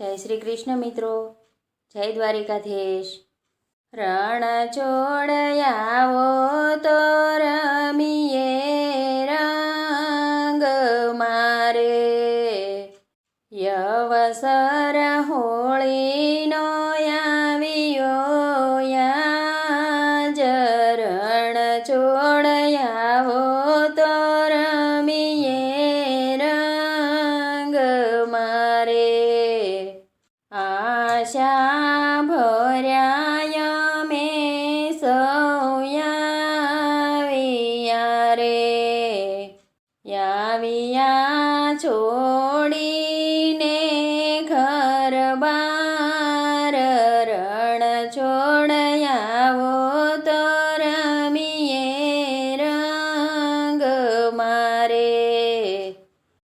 જય શ્રી કૃષ્ણ મિત્રો. જય દ્વારિકાધીશ. રણ છોડયાવો તો રમીએ રંગ મારે. યવસર હોળીનો આવ્યો યાજ. રણ છોડયાવો તો રમીએ રંગ મારે. આશા ભર્યા મેં સૌયા રે યાવિયા છોડીને ઘર બાર રણ છોડયાવો તો રમીએ રંગ મારે.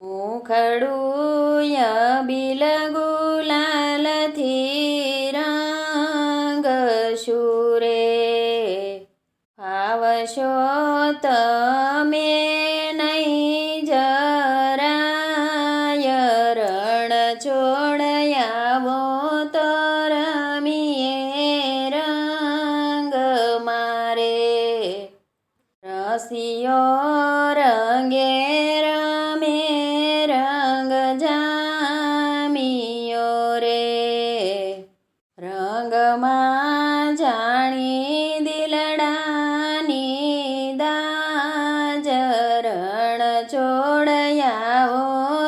મુખડુય બિલ ગુલાલથી શુરે આવશો તમે નહીં જરાય રણ છોડયાવો તો રમીએ રંગ મારે રસિયો જાણી દિલડાની દાજરણ રણ છોડયાવો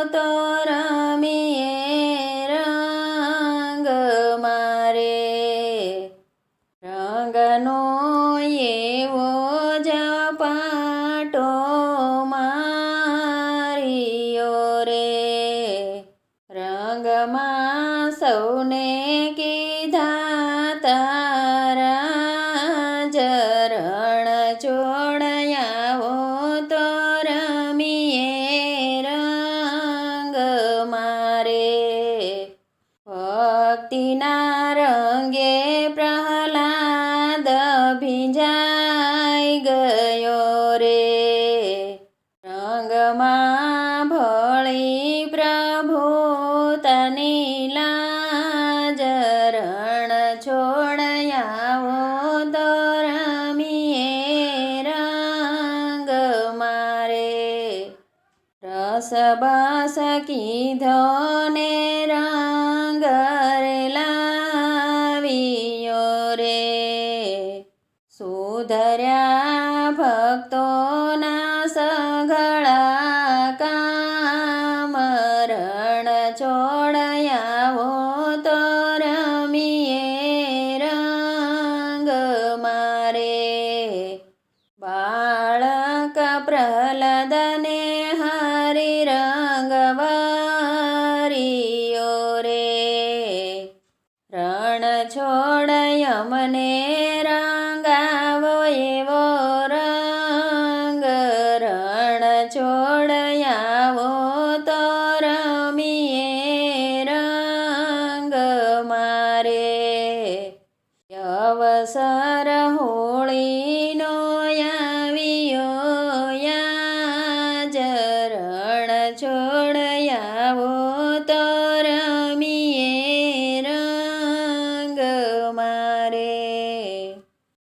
તો રમીએ રંગ મારે. રંગનો રંગે પ્રહલાદ ભીંજાઈ ગયો રે રંગમાં ભળી પ્રભુ તની લાજ રણ છોડયાવો તો રમીએ રંગ મારે રસ બસ કીધો ને રંગ ભક્તોના સઘળા કામરણ છોડયાવો તો રમીએ રંગ મારે. બાળક પ્રહલાદને હરી રંગ વારિયો રે. રણ છોડ યમને